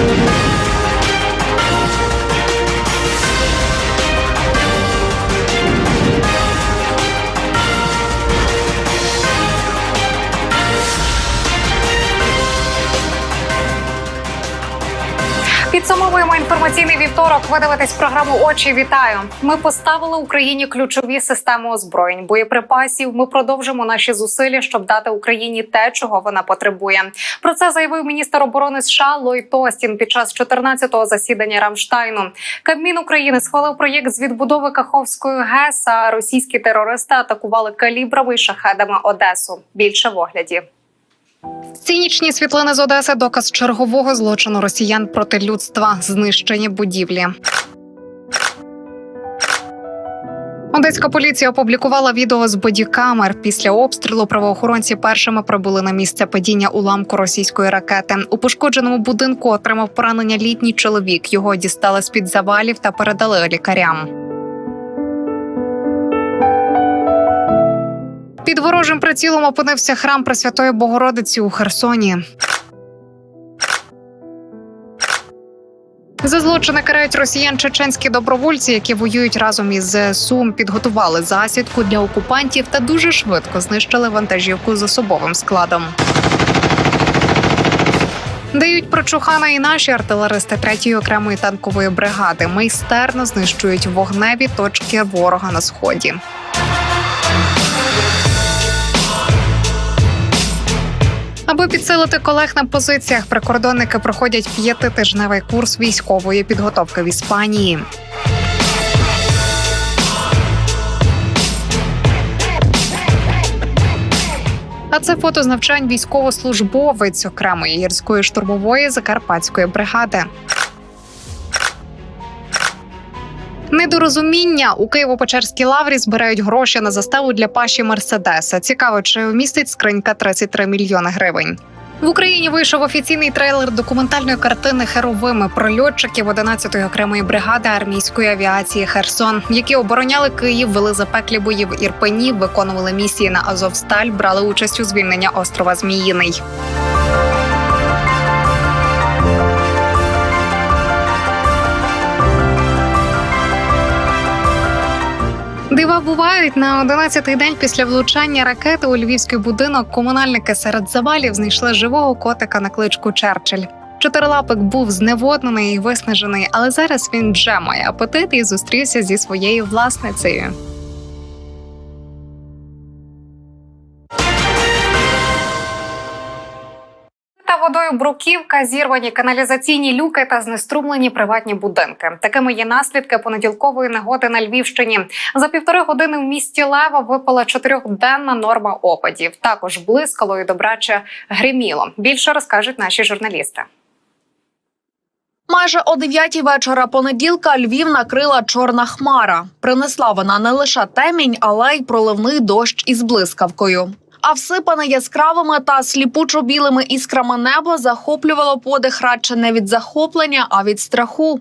Thank you. Підсумовуємо інформаційний вівторок. Ви дивитесь програму Очі. Вітаю. Ми поставили Україні ключові системи озброєнь, боєприпасів. Ми продовжимо наші зусилля, щоб дати Україні те, чого вона потребує. Про це заявив міністр оборони США Ллойд Остін під час 14-го засідання Рамштайну. Кабмін України схвалив проєкт з відбудови Каховської ГЕС. А російські терористи атакували калібрами і шахедами Одесу. Більше в огляді. Цінічні світлини з Одеси доказ чергового злочину росіян проти людства, знищені будівлі. Одеська поліція опублікувала відео з бодікамер. Після обстрілу правоохоронці першими прибули на місце падіння уламку російської ракети. У пошкодженому будинку отримав поранення літній чоловік. Його дістали з під завалів та передали лікарям. Під ворожим прицілом опинився храм Пресвятої Богородиці у Херсоні. За злочини карають росіян чеченські добровольці, які воюють разом із ЗСУ, підготували засідку для окупантів та дуже швидко знищили вантажівку з особовим складом. Дають прочухана і наші артилеристи третьої окремої танкової бригади. Майстерно знищують вогневі точки ворога на сході. Аби підсилити колег на позиціях, прикордонники проходять п'ятитижневий курс військової підготовки в Іспанії. А це фото з навчань військовослужбовець окремої гірської штурмової закарпатської бригади. Недорозуміння у Києво-Печерській лаврі збирають гроші на заставу для паші Мерседеса. Цікаво, чи вмістить скринька 33 мільйони гривень. В Україні вийшов офіційний трейлер документальної картини Херовими про льотчиків 11-ї окремої бригади армійської авіації Херсон, які обороняли Київ, вели запеклі бої в Ірпені, виконували місії на Азовсталь, брали участь у звільненні острова Зміїний. Дива бувають на 11-й день після влучання ракети у львівський будинок. Комунальники серед завалів знайшли живого котика на кличку Черчилль. Чотирилапик був зневоднений і виснажений, але зараз він вже має апетит і зустрівся зі своєю власницею. Водою бруківка, зірвані каналізаційні люки та знеструмлені приватні будинки. Такими є наслідки понеділкової негоди на Львівщині. За півтори години в місті Лева випала чотирьохденна норма опадів. Також блискало і добраче гриміло. Більше розкажуть наші журналісти. Майже о 9 вечора понеділка Львів накрила чорна хмара. Принесла вона не лише темінь, але й проливний дощ із блискавкою. А всипане яскравими та сліпучо-білими іскрами небо захоплювало подих радше не від захоплення, а від страху.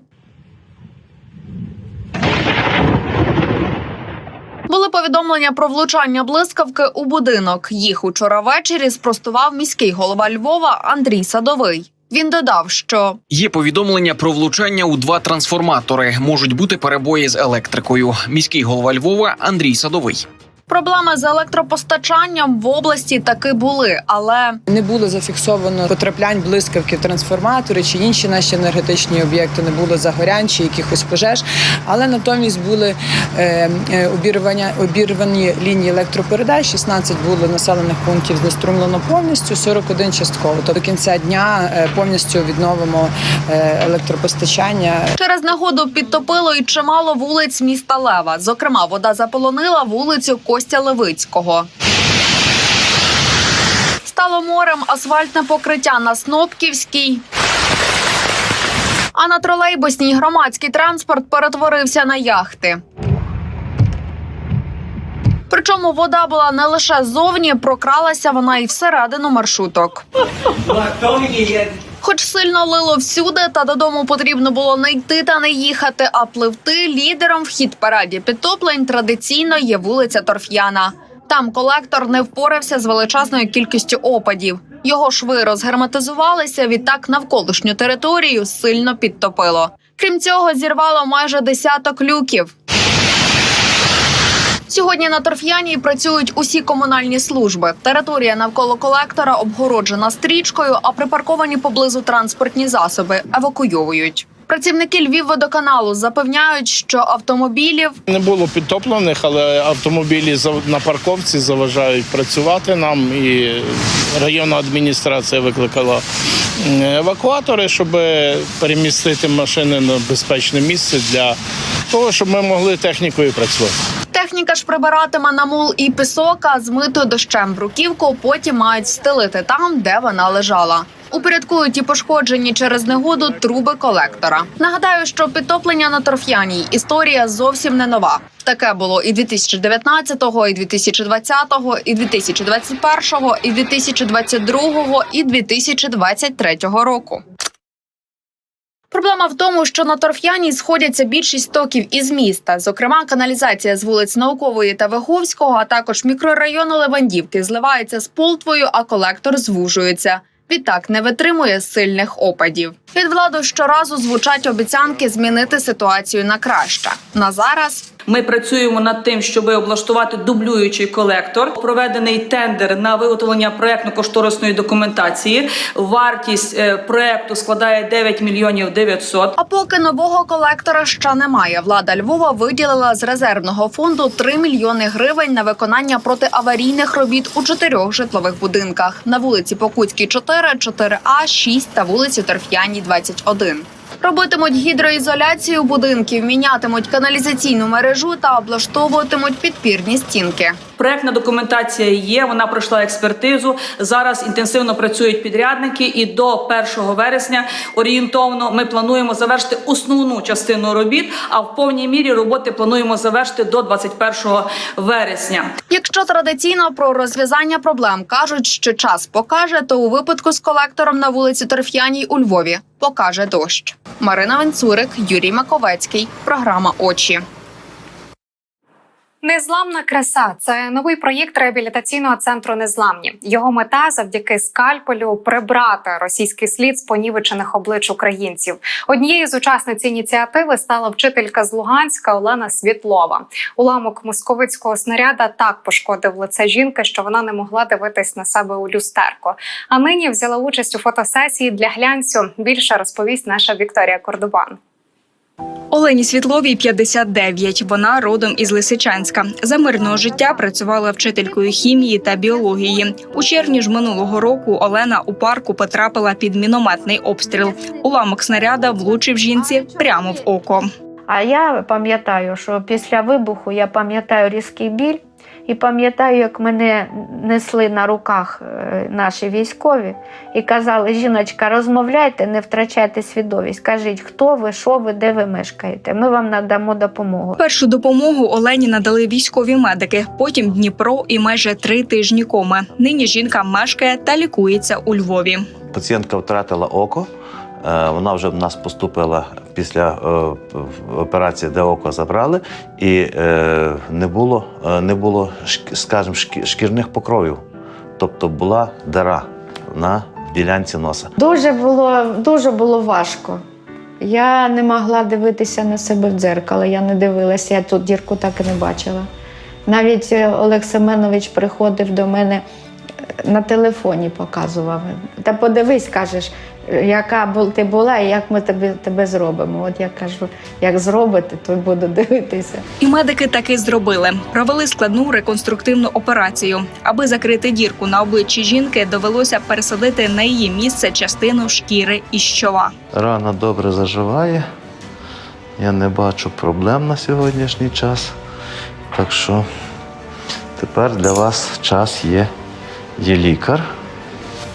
Були повідомлення про влучання блискавки у будинок. Їх учора ввечері спростував міський голова Львова Андрій Садовий. Він додав, що Є повідомлення про влучання у два трансформатори. Можуть бути перебої з електрикою. Міський голова Львова Андрій Садовий. Проблеми з електропостачанням в області таки були, але Не було зафіксовано потраплянь блискавки в трансформатори чи інші наші енергетичні об'єкти, не було загорянь чи якихось пожеж, але натомість були е, е, обірвання, обірвані лінії електропередач. 16 було населених пунктів знеструмлено повністю, 41 частково. То до кінця дня е, повністю відновимо е, електропостачання. через негоду підтопило і чимало вулиць міста Лева. Зокрема, вода заполонила вулицю Костя Левицького. Стало морем асфальтне покриття на Снопківській. А на тролейбусній громадський транспорт перетворився на яхти. Причому вода була не лише ззовні, прокралася вона і всередину маршруток. Хоч сильно лило всюди, та додому потрібно було не йти та не їхати, а пливти лідером в хід параді підтоплень традиційно є вулиця Торф'яна. Там колектор не впорався з величезною кількістю опадів. Його шви розгерметизувалися, відтак навколишню територію сильно підтопило. Крім цього, зірвало майже десяток люків. Сьогодні на торф'яні працюють усі комунальні служби. Територія навколо колектора обгороджена стрічкою, а припарковані поблизу транспортні засоби евакуйовують. Працівники Львівводоканалу запевняють, що автомобілів Не було підтоплених, але автомобілі на парковці заважають працювати нам. І районна адміністрація викликала евакуатори, щоб перемістити машини на безпечне місце для того, щоб ми могли технікою працювати. техніка ж прибиратиме на мул і пісок, а змиту дощем бруківку потім мають стелити там, де вона лежала. Упорядкують і пошкоджені через негоду труби колектора. Нагадаю, що підтоплення на торф'яній історія зовсім не нова. Таке було і 2019-го, і 2020-го, і 2021-го, і 2022-го, і 2023 року. Проблема в тому, що на торф'яній сходяться більшість стоків із міста, зокрема каналізація з вулиць Наукової та Виговського, а також мікрорайону Левандівки зливається з Полтвою, а колектор звужується. Відтак не витримує сильних опадів. Від влади щоразу звучать обіцянки змінити ситуацію на краще. На зараз Ми працюємо над тим, щоб облаштувати дублюючий колектор. Проведений тендер на виготовлення проектно-кошторисної документації. Вартість е, проекту складає 9 мільйонів 900. А поки нового колектора ще немає. Влада Львова виділила з резервного фонду 3 мільйони гривень на виконання протиаварійних робіт у чотирьох житлових будинках на вулиці Покутській 4, 4А, 6 та вулиці Торф'яній 21. Робитимуть гідроізоляцію будинків, мінятимуть каналізаційну мережу та облаштовуватимуть підпірні стінки. Проектна документація є. Вона пройшла експертизу. Зараз інтенсивно працюють підрядники, і до 1 вересня орієнтовно ми плануємо завершити основну частину робіт. А в повній мірі роботи плануємо завершити до 21 вересня. Якщо традиційно про розв'язання проблем кажуть, що час покаже, то у випадку з колектором на вулиці Торф'яній у Львові покаже дощ. Марина Венцурик, Юрій Маковецький. Програма Очі. Незламна краса це новий проєкт реабілітаційного центру Незламні. Його мета завдяки скальпелю прибрати російський слід з понівечених облич українців. Однією з учасниць ініціативи стала вчителька з Луганська Олена Світлова. Уламок московицького снаряда так пошкодив лице жінки, що вона не могла дивитись на себе у люстерко. А нині взяла участь у фотосесії для глянцю. Більше розповість наша Вікторія Кордубан. Олені Світловій 59. Вона родом із Лисичанська. За мирного життя працювала вчителькою хімії та біології. У червні ж минулого року Олена у парку потрапила під мінометний обстріл. Уламок снаряда влучив жінці прямо в око. А я пам'ятаю, що після вибуху я пам'ятаю різкий біль і пам'ятаю, як мене несли на руках е, наші військові і казали: жіночка, розмовляйте, не втрачайте свідомість. Кажіть, хто ви, що ви, де ви мешкаєте. Ми вам надамо допомогу. Першу допомогу Олені надали військові медики. Потім Дніпро і майже три тижні коми. Нині жінка мешкає та лікується у Львові. Пацієнтка втратила око. Е, Вона вже в нас поступила після е, операції, де око забрали, і е, не було, не було скажімо, шкірних покровів. Тобто була дира на ділянці носа. Дуже було, дуже було важко. Я не могла дивитися на себе в дзеркало, я не дивилася, я тут дірку так і не бачила. Навіть Олег Семенович приходив до мене на телефоні, показував. Та подивись, кажеш, яка ти була і як ми тебе, тебе зробимо. От я кажу, як зробите, то буду дивитися. І медики таки зробили. Провели складну реконструктивну операцію. Аби закрити дірку на обличчі жінки, довелося пересадити на її місце частину шкіри із чола. Рана добре заживає. Я не бачу проблем на сьогоднішній час. Так що тепер для вас час є, є лікар.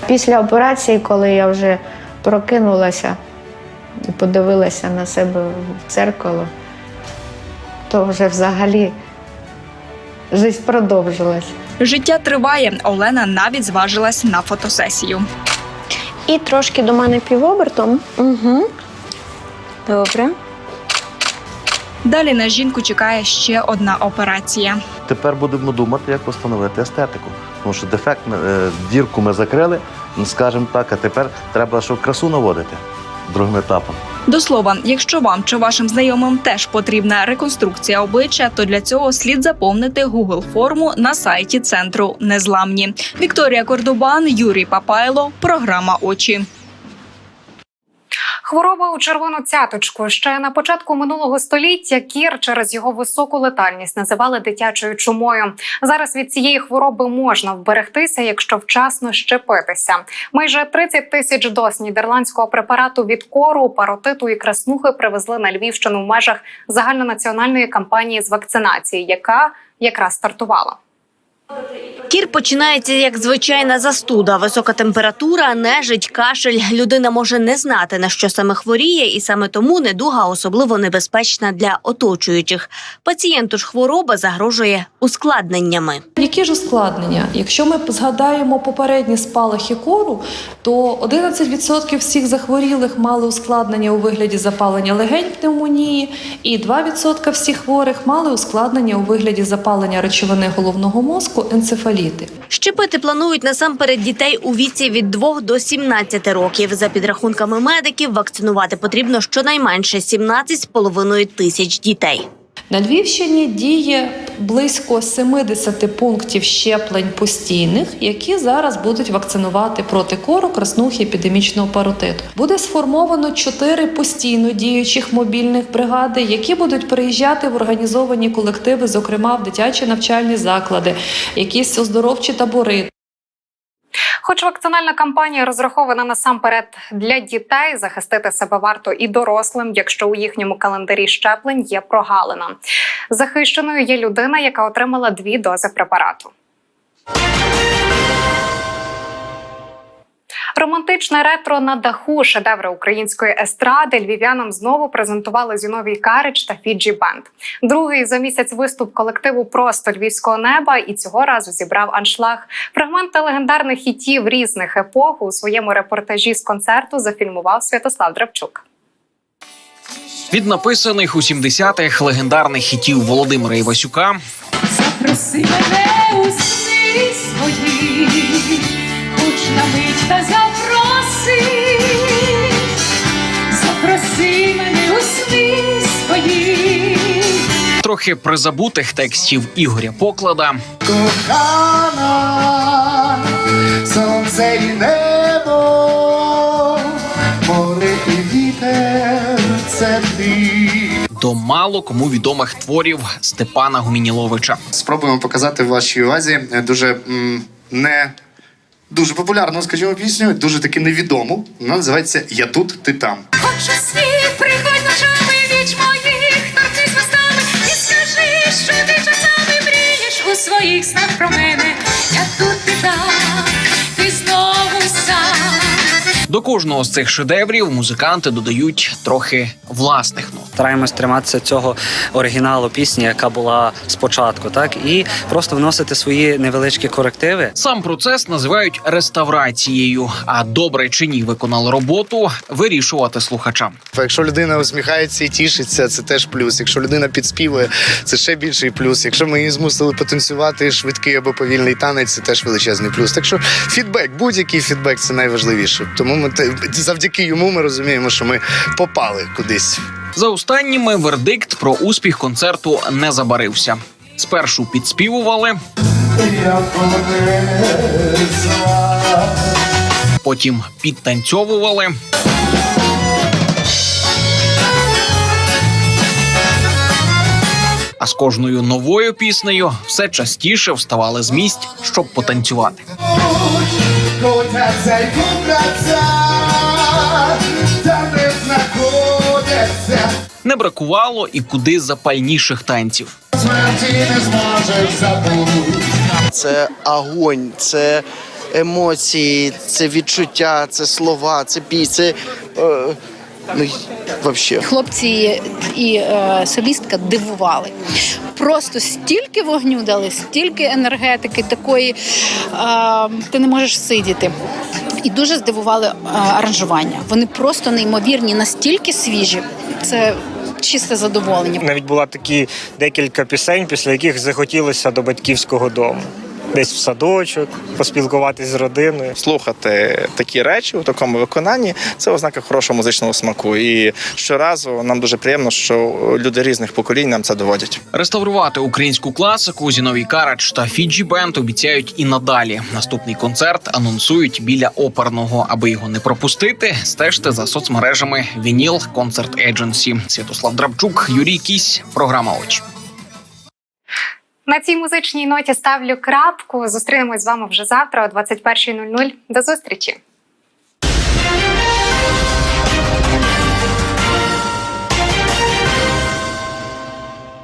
Після операції, коли я вже прокинулася і подивилася на себе в дзеркало, то вже взагалі життя продовжилась. Життя триває. Олена навіть зважилась на фотосесію. І трошки до мене півобертом. Угу. Добре. Далі на жінку чекає ще одна операція. Тепер будемо думати, як встановити естетику. Тому що дефект е, дірку ми закрили, скажімо так, а тепер треба, щоб красу наводити другим етапом. До слова, якщо вам чи вашим знайомим теж потрібна реконструкція обличчя, то для цього слід заповнити Google форму на сайті центру Незламні. Вікторія Кордубан, Юрій Папайло, програма Очі. Хвороба у червону цяточку ще на початку минулого століття кір через його високу летальність називали дитячою чумою. Зараз від цієї хвороби можна вберегтися, якщо вчасно щепитися. Майже 30 тисяч доз нідерландського препарату від кору, паротиту і краснухи привезли на Львівщину в межах загальнонаціональної кампанії з вакцинації, яка якраз стартувала. Кір починається як звичайна застуда, висока температура, нежить, кашель. Людина може не знати на що саме хворіє, і саме тому недуга особливо небезпечна для оточуючих. Пацієнту ж хвороба загрожує ускладненнями. Які ж ускладнення? Якщо ми згадаємо попередні спалахи кору, то 11% всіх захворілих мали ускладнення у вигляді запалення легень пневмонії, і 2% всіх хворих мали ускладнення у вигляді запалення речовини головного мозку енцефаліти. Щепити планують насамперед дітей у віці від 2 до 17 років. За підрахунками медиків, вакцинувати потрібно щонайменше 17,5 тисяч дітей. На Львівщині діє близько 70 пунктів щеплень постійних, які зараз будуть вакцинувати проти кору, краснухи, епідемічного паротиту. Буде сформовано 4 постійно діючих мобільних бригади, які будуть приїжджати в організовані колективи, зокрема в дитячі навчальні заклади, якісь оздоровчі табори. Хоч вакцинальна кампанія розрахована насамперед для дітей, захистити себе варто і дорослим, якщо у їхньому календарі щеплень є прогалина. Захищеною є людина, яка отримала дві дози препарату. Романтичне ретро на даху шедеври української естради львів'янам знову презентували Зіновій Карич та Фіджі Бенд. Другий за місяць виступ колективу просто львівського неба і цього разу зібрав аншлаг. Фрагменти легендарних хітів різних епох у своєму репортажі з концерту зафільмував Святослав Драбчук. Від написаних у 70-х легендарних хітів Володимира Івасюка Запроси мене у сни свої, хоч на мить та запроси, трохи призабутих текстів Ігоря Поклада, Кохана, сонце і небо, море і вітер це ти. до мало кому відомих творів Степана Гумініловича. Спробуємо показати в вашій увазі дуже м, не дуже популярну, скажімо, пісню, дуже таки невідому. Вона називається Я тут, ти там. Хочу світ, приходь ночами, віч моїх, торкнись листами і скажи, що ти часами мрієш у своїх снах про мене. Я тут ти там, кожного з цих шедеврів музиканти додають трохи власних нот. Стараємось триматися цього оригіналу пісні, яка була спочатку, так і просто вносити свої невеличкі корективи. Сам процес називають реставрацією. А добре чи ні виконали роботу вирішувати слухачам. Якщо людина усміхається і тішиться, це теж плюс. Якщо людина підспівує, це ще більший плюс. Якщо ми її змусили потанцювати швидкий або повільний танець, це теж величезний плюс. Так що фідбек, будь-який фідбек це найважливіше. Тому ми завдяки йому ми розуміємо, що ми попали кудись. За останніми вердикт про успіх концерту не забарився. Спершу підспівували, потім підтанцьовували. А з кожною новою піснею все частіше вставали з місць, щоб потанцювати. Котяться й знаходяться. Не бракувало і куди запальніших танців. Смерті не зможеш забути. Це огонь, це емоції, це відчуття, це слова, це бій, Це, е, ну, взагалі. Хлопці і е, солістка дивували. Просто стільки вогню дали, стільки енергетики, такої е, ти не можеш сидіти. І дуже здивували е, аранжування. Вони просто неймовірні, настільки свіжі. Це чисте задоволення. Навіть була такі декілька пісень, після яких захотілося до батьківського дому. Десь в садочок, поспілкуватись з родиною. Слухати такі речі у такому виконанні це ознака хорошого музичного смаку. І щоразу нам дуже приємно, що люди різних поколінь нам це доводять. Реставрувати українську класику Зіновій Карач та Фіджі Бенд обіцяють і надалі. Наступний концерт анонсують біля оперного. Аби його не пропустити, стежте за соцмережами Вініл Концерт Едженсі. Святослав Драбчук, Юрій Кісь. Програма очі. На цій музичній ноті ставлю крапку. Зустрінемось з вами вже завтра о 21.00. До зустрічі.